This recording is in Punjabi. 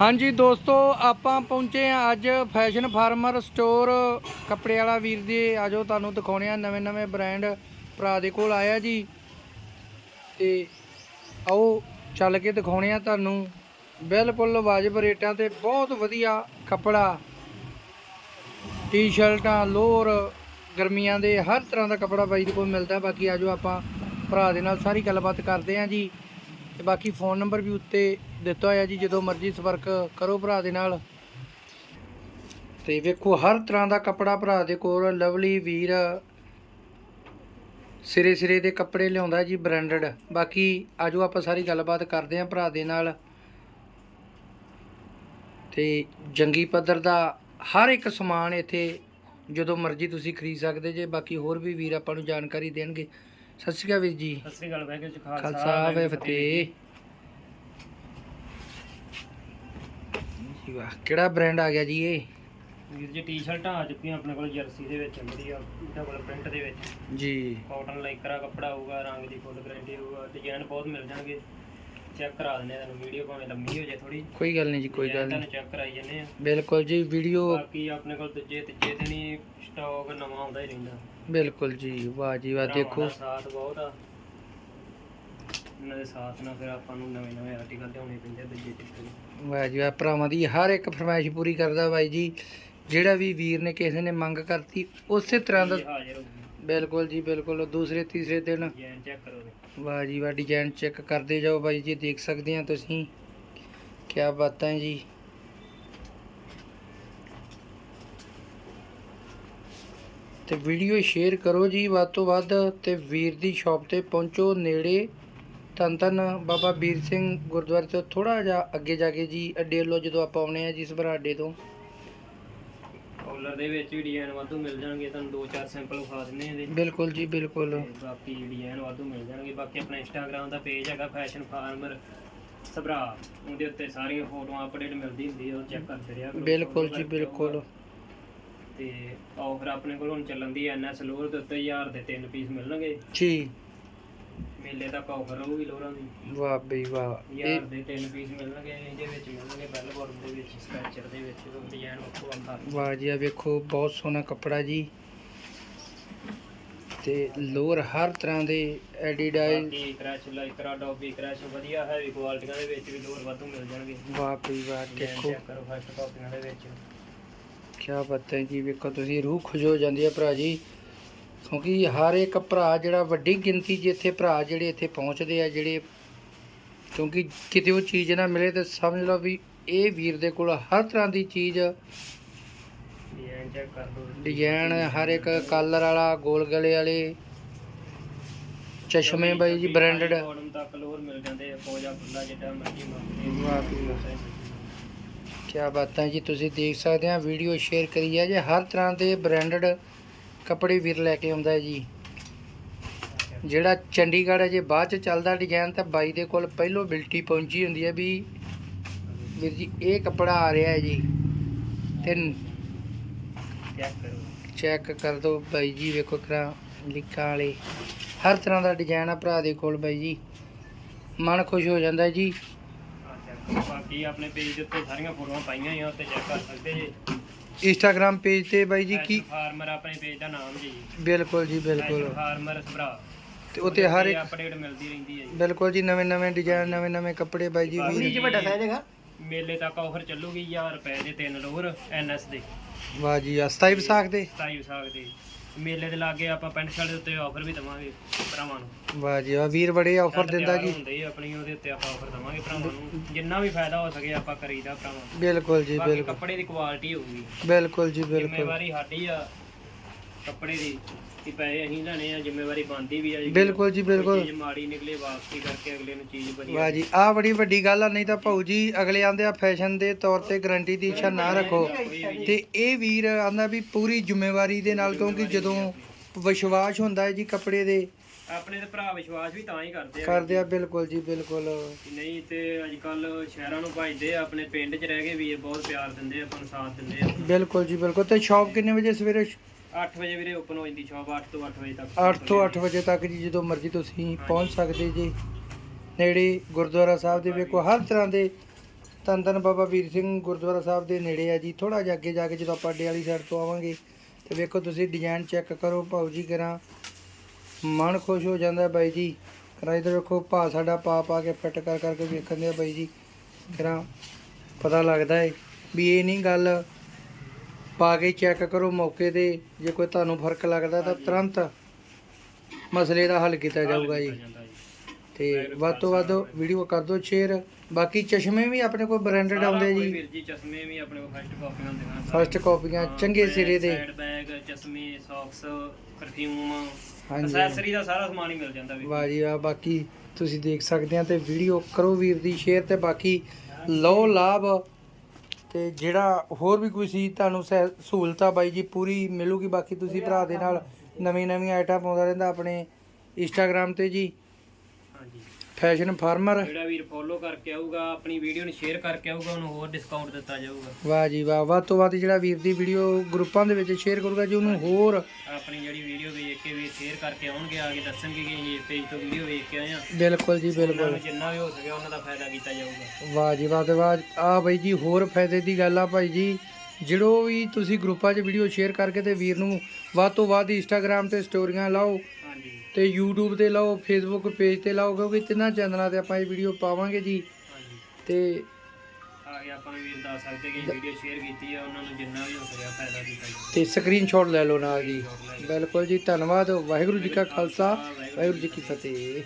ਹਾਂਜੀ ਦੋਸਤੋ, ਆਪਾਂ ਪਹੁੰਚੇ ਆ ਅੱਜ ਫੈਸ਼ਨ ਫਾਰਮਰ ਸਟੋਰ ਕੱਪੜੇ ਵਾਲਾ ਵੀਰ ਜੀ। ਆਜੋ ਤੁਹਾਨੂੰ ਦਿਖਾਉਣੇ ਆ ਨਵੇਂ ਨਵੇਂ ਬ੍ਰਾਂਡ ਭਰਾ ਦੇ ਕੋਲ ਆਇਆ ਜੀ। ਤੇ ਆਓ ਚੱਲ ਕੇ ਦਿਖਾਉਣੇ ਆ ਤੁਹਾਨੂੰ। ਬਿਲਕੁਲ ਵਾਜਬ ਰੇਟਾਂ ਤੇ ਬਹੁਤ ਵਧੀਆ ਕੱਪੜਾ। ਟੀ-ਸ਼ਰਟਾਂ ਲੋਅਰ, ਗਰਮੀਆਂ ਦੇ ਹਰ ਤਰ੍ਹਾਂ ਦਾ ਕੱਪੜਾ ਬਾਈ ਦੇ ਕੋਲ ਮਿਲਦਾ ਬਾਕੀ ਆਜੋ ਆਪਾਂ ਭਰਾ ਦੇ ਨਾਲ ਸਾਰੀ ਗੱਲਬਾਤ ਕਰਦੇ ਆਂ ਜੀ। ਤੇ ਬਾਕੀ ਫੋਨ ਨੰਬਰ ਵੀ ਉੱਤੇ ਦਿੱਤਾ ਹੋਇਆ ਜੀ, ਜਦੋਂ ਮਰਜ਼ੀ ਸੰਪਰਕ ਕਰੋ ਭਰਾ ਦੇ ਨਾਲ। ਤੇ ਵੇਖੋ, ਹਰ ਤਰ੍ਹਾਂ ਦਾ ਕੱਪੜਾ ਭਰਾ ਦੇ ਕੋਲ, ਲਵਲੀ ਵੀਰ ਸਿਰੇ ਸਿਰੇ ਦੇ ਕੱਪੜੇ ਲਿਆਉਂਦਾ ਜੀ ਬ੍ਰਾਂਡਡ ਬਾਕੀ ਆਜੋ ਆਪਾਂ ਸਾਰੀ ਗੱਲਬਾਤ ਕਰਦੇ ਆਂ ਭਰਾ ਦੇ ਨਾਲ। ਤੇ ਜੰਗੀ ਪੱਧਰ ਦਾ ਹਰ ਇੱਕ ਸਮਾਨ ਇੱਥੇ ਜਦੋਂ ਮਰਜ਼ੀ ਤੁਸੀਂ ਖਰੀਦ ਸਕਦੇ ਜੇ, ਬਾਕੀ ਹੋਰ ਵੀ ਵੀਰ ਆਪਾਂ ਨੂੰ ਜਾਣਕਾਰੀ ਦੇਣਗੇ। ਸਤਿ ਸ਼੍ਰੀ ਅਕਾਲ ਵੀਰ ਜੀ। ਸਤਿ ਸ੍ਰੀ ਅਕਾਲ ਵਾਹਿਗੁਰੂ ਜੀ ਕਾ ਖਾਲਸਾ ਵੇ ਫਤਿਹ। ਜੀ ਵਾਹ ਕਿਹੜਾ ਬ੍ਰਾਂਡ ਆ ਗਿਆ ਜੀ ਇਹ? ਵੀਰ ਜੀ ਟੀ-ਸ਼ਰਟਾਂ ਆ ਚੁੱਕੀਆਂ ਆਪਣੇ ਕੋਲ ਜਰਸੀ ਦੇ ਵਿੱਚ ਵਧੀਆ ਡਬਲ ਪ੍ਰਿੰਟ ਦੇ ਵਿੱਚ। ਜੀ। ਕਾਟਨ ਲਾਈਕਰਾ ਕੱਪੜਾ ਹੋਊਗਾ ਰੰਗ ਦੀ ਫੁੱਲ ਗਾਰੰਟੀ ਹੋਊਗਾ ਡਿਜ਼ਾਈਨ ਬਹੁਤ ਮਿਲ ਜਾਣਗੇ। ਚੈੱਕ ਕਰਾ ਦਿੰਦੇ ਆ ਤੁਹਾਨੂੰ ਵੀਡੀਓ ਭਾਵੇਂ ਲੰਮੀ ਹੋ ਜਾਏ ਥੋੜੀ ਕੋਈ ਗੱਲ ਨਹੀਂ ਜੀ ਕੋਈ ਗੱਲ ਨਹੀਂ। ਤੁਹਾਨੂੰ ਚੈੱਕ ਕਰਾਈ ਜੰਨੇ ਆ ਬਿਲਕੁਲ ਜੀ ਵੀਡੀਓ ਬਾਕੀ ਆਪਣੇ ਕੋਲ ਦੂਜੇ ਤੀਜੇ ਦਿਨ ਹੀ ਸਟਾਕ ਨਵਾਂ ਆਉਂਦਾ ਹੀ ਰਹਿੰਦਾ। ਬਿਲਕੁਲ ਜੀ ਵਾਹ ਜੀ ਵਾਹ ਭਰਾਵਾਂ ਦੇਖੋ। ਸਾਥ ਬਹੁਤ ਆ। ਇਹਨਾਂ ਦੇ ਸਾਥ ਨਾਲ ਫਿਰ ਆਪਾਂ ਨੂੰ ਨਵੇਂ ਨਵੇਂ ਆਰਟੀਕਲ ਲਿਆਉਣੇ ਪੈਂਦੇ ਆ ਦੂਜੇ ਤੀਜੇ ਵਾਹ ਜੀ ਵਾਹ ਭਰਾਵਾਂ ਦੀ ਹਰ ਇੱਕ ਫਰਮਾਇਸ਼ ਪੂਰੀ ਕਰਦਾ ਬਾਈ ਜੀ। ਜਿਹੜਾ ਵੀ ਵੀਰ ਨੇ ਕਿਸੇ ਨੇ ਮੰਗ ਕਰਤੀ ਉਸੇ ਤਰ੍ਹਾਂ ਦਾ ਹਾਜ਼ਰ ਬਿਲਕੁਲ ਜੀ ਬਿਲਕੁਲ। ਦੂਸਰੇ ਤੀਸਰੇ ਦਿਨ ਚੈੱਕ ਕਰੋ ਜੀ। ਵਾਹ ਜੀ ਵਾਹ ਡਿਜ਼ਾਈਨ ਚੈੱਕ ਕਰਦੇ ਜਾਓ ਬਾਈ ਜੀ ਦੇਖ ਸਕਦੇ ਆ ਤੁਸੀਂ। ਕੀ ਬਾਤਾਂ ਜੀ। ਤੇ ਵੀਡੀਓ ਸ਼ੇਅਰ ਕਰੋ ਜੀ। ਵੱਧ ਤੋਂ ਵੱਧ ਤੇ ਵੀਰ ਦੀ ਸ਼ਾਪ ਤੇ ਪਹੁੰਚੋ। ਨੇੜੇ ਧੰਨ ਧੰਨ ਬਾਬਾ ਵੀਰ ਸਿੰਘ ਗੁਰਦੁਆਰੇ ਤੋਂ ਥੋੜਾ ਜਿਹਾ ਅੱਗੇ ਜਾ ਕੇ ਜੀ। ਅੱਡੇ ਵੱਲੋਂ ਜਦੋਂ ਆਪਾਂ ਆਉਣੇ ਆ ਜਿਸ ਭਰਾ ਅੱਡੇ ਤੋਂ। ਕਾਲਰ ਦੇ ਵਿੱਚ ਵੀ ਡਿਜ਼ਾਈਨ ਵਾਧੂ ਮਿਲ ਜਾਣਗੇ। ਤੁਹਾਨੂੰ ਦੋ ਚਾਰ ਸੈਂਪਲ ਵਿਖਾ ਦਿੰਨੇ ਆ ਇਹਦੇ ਬਿਲਕੁਲ ਜੀ ਬਿਲਕੁਲ। ਤੇ ਬਾਕੀ ਡਿਜ਼ਾਈਨ ਵਾਧੂ ਮਿਲ ਜਾਣਗੇ। ਬਾਕੀ ਆਪਣਾ ਇੰਸਟਾਗ੍ਰam ਦਾ ਪੇਜ ਹੈਗਾ ਫੈਸ਼ਨ ਫਾਰਮਰ ਸਭਰਾ। ਉਹਦੇ ਉੱਤੇ ਸਾਰੀਆਂ ਫੋਟੋਆਂ ਅਪਡੇਟ ਮਿਲਦੀ ਹੁੰਦੀ ਹੈ ਉਹ ਚੈੱਕ ਕਰਦੇ ਰਿਹਾ ਕਰੋ। ਬਿਲਕੁਲ ਜੀ ਬਿਲਕੁਲ। ਤੇ ਆਫਰ ਆਪਣੇ ਕੋਲ ਹੁਣ ਚੱਲਣ ਦੀ ਐਨਐਸ ਲੋਰ ਦੇ ਉੱਤੇ 1000 ਦੇ ਤਿੰਨ ਪੀਸ ਮਿਲਣਗੇ। ਜੀ। ਮੇਲੇ ਤੱਕ ਆਫਰ ਰਹੂਗੀ ਲੋਰਾਂ ਦੀ। ਵਾਹ ਬਈ ਵਾਹ। ਇਹ 1000 ਦੇ ਤਿੰਨ ਪੀਸ ਮਿਲਣਗੇ ਇਹਦੇ ਵਿੱਚ ਮਿਲਣਗੇ ਬੈਲ ਬੋਰਡ ਦੇ ਵਿੱਚ ਸਕੈਚਰ ਦੇ ਵਿੱਚ ਡਿਜ਼ਾਈਨ ਵੱਖੋ ਆਉਂਦਾ ਵਾਹ ਜੀ ਆ ਵੇਖੋ ਬਹੁਤ ਸੋਹਣਾ ਕੱਪੜਾ ਜੀ। ਤੇ ਲੋਅਰ ਹਰ ਤਰ੍ਹਾਂ ਦੇ ਐਡੀਡਾਸ ਬਾਕੀ ਕ੍ਰੈਸ਼ ਲਾਈਕਰਾ ਡੌਬੀ ਕ੍ਰੈਸ਼ ਵਧੀਆ ਹੈਵੀ ਕੁਆਲਿਟੀਆਂ ਦੇ ਵਿੱਚ ਵੀ ਲੋਰ ਵਾਧੂ ਮਿਲ ਜਾਣਗੇ। ਵਾਹ ਬਈ ਵਾਹ ਦੇਖੋ। ਚੈੱਕ ਕਰੋ ਫਸਟ ਕਾਪੀਆਂ ਦੇ ਵਿੱਚ। ਕੀ ਬਾਤ ਹੈ ਜੀ ਵੇਖੋ ਤੁਸੀਂ ਰੂਹ ਖੁਸ਼ ਹੋ ਜਾਂਦੀ ਹੈ ਭਰਾ ਜੀ। ਕਿਉਂਕਿ ਹਰ ਇੱਕ ਭਰਾ ਜਿਹੜਾ ਵੱਡੀ ਗਿਣਤੀ ਇੱਥੇ ਭਰਾ ਜਿਹੜੇ ਇੱਥੇ ਪਹੁੰਚਦੇ ਆ ਜਿਹੜੇ ਕਿਉਂਕਿ ਕਿਤੇ ਉਹ ਚੀਜ਼ ਨਾ ਮਿਲੇ ਤੇ ਸਮਝ ਲਓ ਵੀ ਇਹ ਵੀਰ ਦੇ ਕੋਲ ਹਰ ਤਰ੍ਹਾਂ ਦੀ ਚੀਜ਼ ਡਿਜ਼ਾਈਨ ਹਰ ਇੱਕ ਕਲਰ ਵਾਲਾ ਗੋਲ ਗਲੇ ਵਾਲੇ ਚਸ਼ਮੇ ਬਾਈ ਜੀ ਬ੍ਰਾਂਡਡ ਤੱਕ ਲੋਰ ਮਿਲ ਜਾਂਦੇ ਆ ਪੋਜਾ ਖੁੱਲਾ ਜਿੱਡਾ ਮਰਜ਼ੀ ਮੰਗਦੇ। ਕੀ ਬਾਤਾਂ ਜੀ ਤੁਸੀਂ ਦੇਖ ਸਕਦੇ ਆ ਵੀਡੀਓ ਸ਼ੇਅਰ ਕਰੀ ਹੈ ਜੇ ਹਰ ਤਰ੍ਹਾਂ ਦੇ ਬ੍ਰਾਂਡਡ ਕੱਪੜੇ ਵੀਰ ਲੈ ਕੇ ਆਉਂਦਾ ਜੀ। ਜਿਹੜਾ ਚੰਡੀਗੜ੍ਹ ਅਜੇ ਬਾਅਦ ਚ ਚੱਲਦਾ ਡਿਜ਼ਾਈਨ ਤਾਂ ਬਾਈ ਦੇ ਕੋਲ ਪਹਿਲੋਂ ਬਿਲਟੀ ਪਹੁੰਚੀ ਹੁੰਦੀ ਹੈ ਵੀ ਵੀਰ ਜੀ ਇਹ ਕੱਪੜਾ ਆ ਰਿਹਾ ਹੈ ਜੀ। ਤੇ ਚੈੱਕ ਕਰੋ। ਚੈੱਕ ਕਰ ਦਿਓ ਬਾਈ ਜੀ ਵੇਖੋ ਕਰਾ ਲਿਖਾਂ ਵਾਲੇ। ਹਰ ਤਰ੍ਹਾਂ ਦਾ ਡਿਜ਼ਾਈਨ ਆ ਭਰਾ ਦੇ ਕੋਲ ਬਾਈ ਜੀ। ਮਨ ਖੁਸ਼ ਹੋ ਜਾਂਦਾ ਜੀ। ਬਾਕੀ ਆਪਣੇ ਪੇਜ ਦੇ ਉੱਤੇ ਸਾਰੀਆਂ ਫੋਟੋਆਂ ਪਾਈਆਂ ਹੋਈਆਂ ਉੱਤੇ ਚੈੱਕ ਕਰ ਸਕਦੇ ਜੀ। ਇੰਸਟਾਗ੍ਰam ਪੇਜ ਤੇ ਬਾਈ ਜੀ ਕੀ ਫਾਰਮਰ ਆਪਣੇ ਪੇਜ ਦਾ ਨਾਮ ਜੀ। ਬਿਲਕੁਲ ਜੀ ਬਿਲਕੁਲ। ਫਾਰਮਰ ਸਭਰਾ ਤੇ ਉੱਤੇ ਹਰ ਇੱਕ ਅਪਡੇਟ ਮਿਲਦੀ ਰਹਿੰਦੀ ਹੈ ਜੀ। ਬਿਲਕੁਲ ਜੀ ਨਵੇਂ ਨਵੇਂ ਡਿਜ਼ਾਈਨ ਨਵੇਂ ਨਵੇਂ ਕੱਪੜੇ ਬਾਈ ਜੀ ਬਾਕੀ ਵੀਰ ਵੱਡਾ ਸਾਈਜ਼ ਹੈਗਾ। ਮੇਲੇ ਤੱਕ ਆਫਰ ਚੱਲੂਗੀ 1000 ਰੁਪਏ ਦੇ ਤਿੰਨ ਲੋਅਰ ਐਨਐਸ ਦੇ। ਵਾਹ ਜੀ ਆ 27 ਵਿਸਾਖ ਦੇ। 27 ਵਿਸਾਖ ਦੇ। ਮੇਲੇ ਦੇ ਲਾਗੇ ਆਪਾਂ ਪੈਂਟ ਸ਼ਰਟ ਦੇ ਉੱਤੇ ਆਫਰ ਵੀ ਦਵਾਂਗੇ ਭਰਾਵਾਂ ਨੂੰ। ਵਾਹ ਜੀ ਆ ਵੀਰ ਬੜੇ ਆਫਰ ਦਿੰਦਾ ਤਿਆਰ ਜੀ। ਹੁੰਦੇ ਹੀ ਆਪਣੀ ਉਹਦੇ ਉੱਤੇ ਆਪਾਂ ਆਫਰ ਦਵਾਂਗੇ ਭਰਾਵਾਂ ਨੂੰ। ਜਿੰਨਾ ਵੀ ਫਾਇਦਾ ਹੋ ਸਕੇ ਆਪਾਂ ਕਰੀਦਾ ਭਰਾਵਾਂ ਨੂੰ। ਬਿਲਕੁਲ ਜੀ ਬਾਕੀ ਬਿਲਕੁਲ। ਕੱਪੜੇ ਦੀ ਕੁਆਲਿਟੀ ਹੋਊਗੀ। ਬਿਲਕੁਲ ਜੀ ਬਿਲਕੁਲ। ਜ਼ਿੰਮੇਵਾਰੀ ਸਾਡੀ ਆ। ਕੱਪੜੇ ਦੀ ਕਿ ਪੈਸੇ ਅਸੀਂ ਲੈਣੇ ਆ ਜ਼ਿੰਮੇਵਾਰੀ ਬਣਦੀ ਵੀ ਆ ਜੀ। ਬਿਲਕੁਲ ਜੀ ਬਿਲਕੁਲ। ਚੀਜ਼ ਮਾੜੀ ਨਿਕਲੇ ਵਾਪਸੀ ਕਰਕੇ ਅਗਲੇ ਨੂੰ ਚੀਜ਼ ਵਧੀਆ। ਵਾਹ ਜੀ ਆ ਬੜੀ ਵੱਡੀ ਗੱਲ ਆ ਨਹੀਂ ਤਾਂ ਭਾਊ ਜੀ ਅਗਲੇ ਆਂਦੇ ਆ ਫੈਸ਼ਨ ਦੇ ਤੌਰ ਤੇ ਗਾਰੰਟੀ ਦੀ ਇੱਛਾ ਨਾ ਰੱਖੋ। ਤੇ ਇਹ ਵੀਰ ਆਂਦਾ ਵੀ ਪੂਰੀ ਜ਼ਿੰਮੇਵਾਰੀ ਦੇ ਨਾਲ ਕਿਉਂਕਿ ਜਦੋਂ ਵਿਸ਼ਵਾਸ ਹੁੰਦਾ ਹੈ ਜੀ ਕੱਪੜੇ ਦੇ। ਆਪਣੇ ਤੇ ਭਰਾ ਵਿਸ਼ਵਾਸ ਵੀ ਤਾਂ ਹੀ ਕਰਦੇ ਆ। ਕਰਦੇ ਆ ਬਿਲਕੁਲ ਜੀ ਬਿਲਕੁਲ। ਕਿ ਨਹੀਂ ਤੇ ਅੱਜ ਕੱਲ ਸ਼ਹਿਰਾਂ ਨੂੰ ਭਜਦੇ ਆ ਆਪਣੇ ਪਿੰਡ 'ਚ ਰਹਿ ਕੇ ਵੀਰ ਬਹੁਤ ਪਿਆਰ ਦਿੰਦੇ ਆ ਆਪਾਂ ਨੂੰ ਸਾਥ ਦਿੰਦੇ ਆ। ਬਿਲਕੁਲ ਜੀ ਬਿਲਕੁਲ। ਤੇ ਸ਼ਾਪ ਕਿੰਨੇ ਵਜੇ ਸਵੇਰੇ 8 ਵਜੇ ਵੀਰੇ ਓਪਨ ਹੋ ਜਾਂਦੀ ਸ਼ਾਪ 8 ਤੋਂ 8 ਵਜੇ ਤੱਕ। 8 ਤੋਂ 8 ਵਜੇ ਤੱਕ ਜੀ ਜਦੋਂ ਮਰਜ਼ੀ ਤੁਸੀਂ ਪਹੁੰਚ ਸਕਦੇ ਜੀ। ਨੇੜੇ ਗੁਰਦੁਆਰਾ ਸਾਹਿਬ ਦੇ ਵੇਖੋ ਹਰ ਤਰ੍ਹਾਂ ਦੇ ਧੰਨ ਧੰਨ ਬਾਬਾ ਵੀਰ ਸਿੰਘ ਗੁਰਦੁਆਰਾ ਸਾਹਿਬ ਦੇ ਨੇੜੇ ਆ ਜੀ। ਥੋੜਾ ਜਿਹਾ ਅੱਗੇ ਜਾ ਕੇ ਜਦੋਂ ਆਪਾਂ ਅੱਡੇ ਵਾਲੀ ਸਾਈਡ ਤੋਂ ਆਵਾਂਗੇ ਤੇ ਵੇਖੋ ਤੁਸੀਂ ਡਿਜ਼ਾਈਨ ਚੈੱਕ ਕਰੋ ਭਾਊ ਜੀ ਕਰਾਂ। ਮਨ ਖੁਸ਼ ਹੋ ਜਾਂਦਾ ਬਾਈ ਜੀ। ਕਰਾਂ ਇਧਰ ਵੇਖੋ ਭਾ ਸਾਡਾ ਪਾ ਪਾ ਕੇ ਫਿੱਟ ਕਰ ਕਰਕੇ ਵੇਖਣ ਦੇ ਬਾਈ ਜੀ। ਕਰਾਂ ਪਤਾ ਲੱਗਦਾ ਹੈ ਵੀ ਇਹ ਨਹੀਂ ਗੱਲ ਪਾ ਕੇ ਚੈੱਕ ਕਰੋ ਮੌਕੇ ਤੇ ਜੇ ਕੋਈ ਤੁਹਾਨੂੰ ਫ਼ਰਕ ਲੱਗਦਾ ਤਾਂ ਤੁਰੰਤ ਮਸਲੇ ਦਾ ਹੱਲ ਕੀਤਾ ਜਾਊਗਾ ਜੀ। ਤੇ ਵੱਧ ਤੋਂ ਵੱਧ ਵੀਡੀਓ ਕਰ ਦਿਓ ਸ਼ੇਅਰ ਬਾਕੀ ਚਸ਼ਮੇ ਵੀ ਆਪਣੇ ਕੋਲ ਬ੍ਰਾਂਡਡ ਆਉਂਦੇ ਜੀ। ਵੀਰ ਜੀ ਚਸ਼ਮੇ ਵੀ ਆਪਣੇ ਕੋਲ ਫਸਟ ਕਾਪੀਆਂ ਫਸਟ ਚੰਗੇ ਸਿਰੇ ਦੇ। ਸਾਈਡ ਬੈਗ ਚਸ਼ਮੇ ਸੌਕਸ ਪਰਫਿਊਮ ਹਾਂਜੀ। ਐਕਸੈਸਰੀ ਦਾ ਸਾਰਾ ਸਮਾਨ ਹੀ ਮਿਲ ਜਾਂਦਾ ਵੀ ਵਾਹ ਜੀ ਵਾਹ ਬਾਕੀ ਤੁਸੀਂ ਦੇਖ ਸਕਦੇ ਆ ਤੇ ਵੀਡੀਓ ਕਰੋ ਵੀਰ ਦੀ ਸ਼ੇਅਰ ਤੇ। ਬਾਕੀ ਲਓ ਲਾਭ। ਤੇ ਜਿਹੜਾ ਹੋਰ ਵੀ ਕੋਈ ਸੀ, ਤੁਹਾਨੂੰ ਸਹਿ- ਸਹੂਲਤਾਂ ਬਾਈ ਜੀ ਪੂਰੀ ਮਿਲੂਗੀ, ਬਾਕੀ ਤੁਸੀਂ ਭਰਾ ਦੇ ਨਾਲ ਨਵੀਂ ਨਵੀਂ ਆਈਟਮ ਪਾਉਂਦਾ ਰਹਿੰਦਾ ਆਪਣੇ ਇੰਸਟਾਗ੍ਰam ਤੇ ਜੀ। ਹਾਂਜੀ। Fashion farmer. ਜਿਹੜਾ ਵੀਰ ਫੋਲੋ ਕਰਕੇ ਆਊਗਾ ਆਪਣੀ ਵੀਡੀਓ ਨੂੰ ਸ਼ੇਅਰ ਕਰਕੇ ਆਊਗਾ ਉਹਨੂੰ ਹੋਰ ਡਿਸਕਾਊਂਟ ਦਿੱਤਾ ਜਾਊਗਾ। ਵਾਹ ਜੀ ਵਾਹ ਵੱਧ ਤੋਂ ਵੱਧ ਜਿਹੜਾ ਵੀਰ ਦੀ ਵੀਡੀਓ ਗਰੁੱਪਾਂ ਦੇ ਵਿੱਚ ਸ਼ੇਅਰ ਕਰੂਗਾ ਜੀ ਉਹਨੂੰ ਹੋਰ ਆਪਣੀ ਜਿਹੜੀ ਵੀਡੀਓ ਵੇਖ ਕੇ ਵੀ ਸ਼ੇਅਰ ਕਰਕੇ ਆਉਣਗੇ ਆ ਕੇ ਦੱਸਣਗੇ ਕਿ ਅਸੀਂ ਇਸ ਪੇਜ ਤੋਂ ਵੀਡੀਓ ਵੇਖ ਕੇ ਆਏ ਆ ਬਿਲਕੁਲ ਜੀ ਬਿਲਕੁਲ। ਜਿੰਨਾ ਵੀ ਹੋ ਸਕੇ ਉਹਨਾਂ ਦਾ ਫਾਇਦਾ ਕੀਤਾ ਜਾਊਗਾ। ਵਾਹ ਜੀ ਵਾਹ ਤੇ ਵਾਹ ਆ ਬਾਈ ਜੀ ਹੋਰ ਫਾਇਦੇ ਦੀ ਗੱਲ ਆ ਭਾਈ ਜੀ। ਜਿਹੜੋ ਵੀ ਤੁਸੀਂ ਗਰੁੱਪਾਂ 'ਚ ਵੀਡੀਓ ਸ਼ੇਅਰ ਕਰਕੇ ਤੇ ਵੀਰ ਨੂੰ ਵੱਧ ਤੋਂ ਵੱਧ ਇੰਸਟਾਗ੍ਰam ਤੇ ਸਟੋਰੀਆਂ ਲਾਓ ਤੇ YouTube ਤੇ ਲਾਓ Facebook ਪੇਜ ਤੇ ਲਾਓ ਕਿਉਂਕਿ ਤਿੰਨਾਂ ਚੈਨਲਾਂ ਤੇ ਆਪਾਂ ਇਹ ਵੀਡੀਓ ਪਾਵਾਂਗੇ ਜੀ। ਹਾਂਜੀ। ਤੇ ਆ ਆਪਾਂ ਨੂੰ ਵੀਰ ਦੱਸ ਸਕਦੇ ਕਿ ਵੀਡੀਓ ਸ਼ੇਅਰ ਕੀਤੀ ਆ ਉਹਨਾਂ ਨੂੰ ਜਿੰਨਾ ਵੀ ਹੋ ਸਕਿਆ ਫਾਇਦਾ ਕੀਤਾ ਜਾਊਗਾ ਤੇ ਸਕਰੀਨਸ਼ਾਟ ਲੈ ਲਓ ਨਾਲ ਜੀ। ਬਿਲਕੁਲ ਜੀ ਧੰਨਵਾਦ। ਵਾਹਿਗੁਰੂ ਜੀ ਕਾ ਖਾਲਸਾ ਵਾਹਿਗੁਰੂ ਜੀ ਕੀ ਫਤਿਹ।